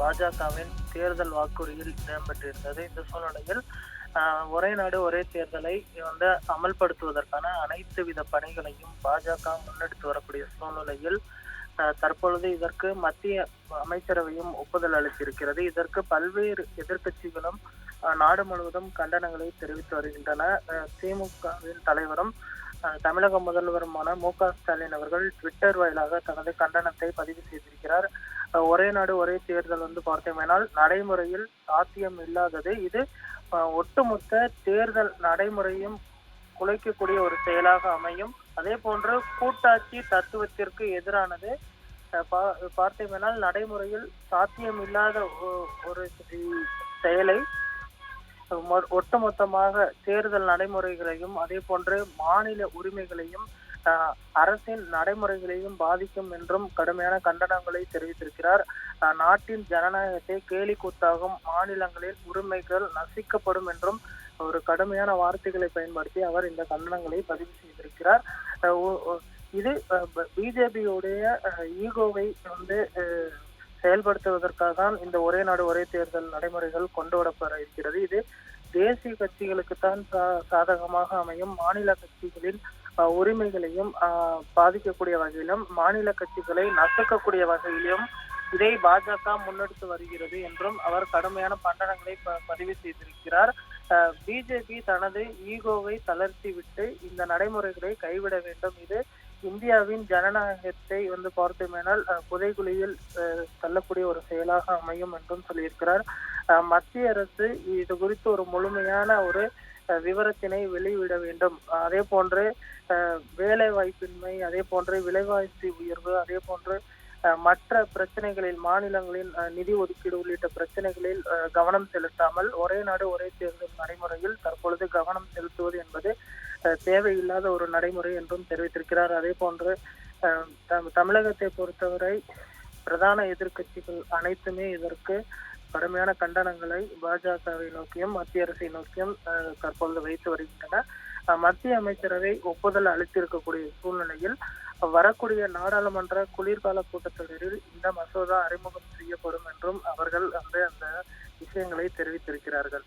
பாஜகவின் தேர்தல் வாக்குறுதியில் இடம்பெற்றிருந்தது. இந்த சூழ்நிலையில் ஒரே நாடு ஒரே தேர்தலை வந்து அமல்படுத்துவதற்கான அனைத்து வித பணிகளையும் பாஜக முன்னெடுத்து வரக்கூடிய சூழ்நிலையில் தற்பொழுது இதற்கு மத்திய அமைச்சரவையும் ஒப்புதல் அளித்திருக்கிறது. இதற்கு பல்வேறு எதிர்க்கட்சிகளும் நாடு முழுவதும் கண்டனங்களை தெரிவித்து வருகின்றன. திமுகவின் தலைவரும் தமிழக முதல்வருமான மு க ஸ்டாலின் அவர்கள் ட்விட்டர் வாயிலாக தனது கண்டனத்தை பதிவு செய்திருக்கிறார். ஒரே நாடு ஒரே தேர்தல் வந்து பார்த்தோமேனால் நடைமுறையில் சாத்தியம் இல்லாதது இது ஒட்டுமொத்த தேர்தல் நடைமுறையும் குலைக்கக்கூடிய ஒரு செயலாக அமையும். அதே போன்று கூட்டாட்சி தத்துவத்திற்கு எதிரானது பா- பார்த்தோமேனால் நடைமுறையில் சாத்தியம் இல்லாத ஒரு செயலை மொ- ஒட்டுமொத்தமாக தேர்தல் நடைமுறைகளையும் அதே போன்று மாநில உரிமைகளையும் அரசின் நடைமுறைகளையும் பாதிக்கும் என்றும் கடுமையான கண்டனங்களை தெரிவித்திருக்கிறார். நாட்டின் ஜனநாயகத்தை கேலி கூத்தாகும் மாநிலங்களில் உரிமைகள் நசிக்கப்படும் என்றும் ஒரு கடுமையான வார்த்தைகளை பயன்படுத்தி அவர் இந்த கண்டனங்களை பதிவு செய்திருக்கிறார். இது பிஜேபியுடைய ஈகோவை வந்து செயல்படுத்துவதற்காக தான் இந்த ஒரே நாடு ஒரே தேர்தல் நடைமுறைகள் கொண்டு வரப்பட இருக்கிறது இது தேசிய கட்சிகளுக்குத்தான் சா- சாதகமாக அமையும். மாநில கட்சிகளின் உரிமைகளையும் பாதிக்கக்கூடிய வகையிலும் மாநில கட்சிகளை நசுக்கக்கூடிய வகையிலும் இதை பாஜக முன்னெடுத்து வருகிறது என்றும் அவர் கடுமையான கண்டனங்களை ப- பதிவு செய்திருக்கிறார். பிஜேபி தனது ஈகோவை தளர்த்தி விட்டு இந்த நடைமுறைகளை கைவிட வேண்டும். இது இந்தியாவின் ஜனநாயகத்தை வந்து பார்த்தோமேனால் அஹ், புதைகுழியில் அஹ், தள்ளக்கூடிய ஒரு செயலாக அமையும் என்றும் சொல்லியிருக்கிறார். அஹ், மத்திய அரசு இது குறித்து ஒரு முழுமையான ஒரு விவரத்தினை வெளியிட வேண்டும். அதே போன்று வேலை வாய்ப்பின்மை அதே போன்று விலைவாசி உயர்வு அதே போன்று மற்ற பிரச்சனைகளில் மாநிலங்களின் நிதி ஒதுக்கீடு உள்ளிட்ட பிரச்சனைகளில் கவனம் செலுத்தாமல் ஒரே நாடு ஒரே தேர்தல் நடைமுறையில் தற்பொழுது கவனம் செலுத்துவது என்பது அஹ், தேவையில்லாத ஒரு நடைமுறை என்றும் தெரிவித்திருக்கிறார். அதே போன்று தம்- தமிழகத்தை பொறுத்தவரை பிரதான எதிர்க்கட்சிகள் அனைத்துமே இதற்கு கடுமையான கண்டனங்களை பாஜகவை நோக்கியும் மத்திய அரசை நோக்கியும் தற்பொழுது வைத்து வருகின்றன. மத்திய அமைச்சரவை ஒப்புதல் அளித்திருக்கக்கூடிய சூழ்நிலையில் வரக்கூடிய நாடாளுமன்ற குளிர்கால கூட்டத்தொடரில் இந்த மசோதா அறிமுகம் செய்யப்படும் என்றும் அவர்கள் அந்த அந்த விஷயங்களை தெரிவித்திருக்கிறார்கள்.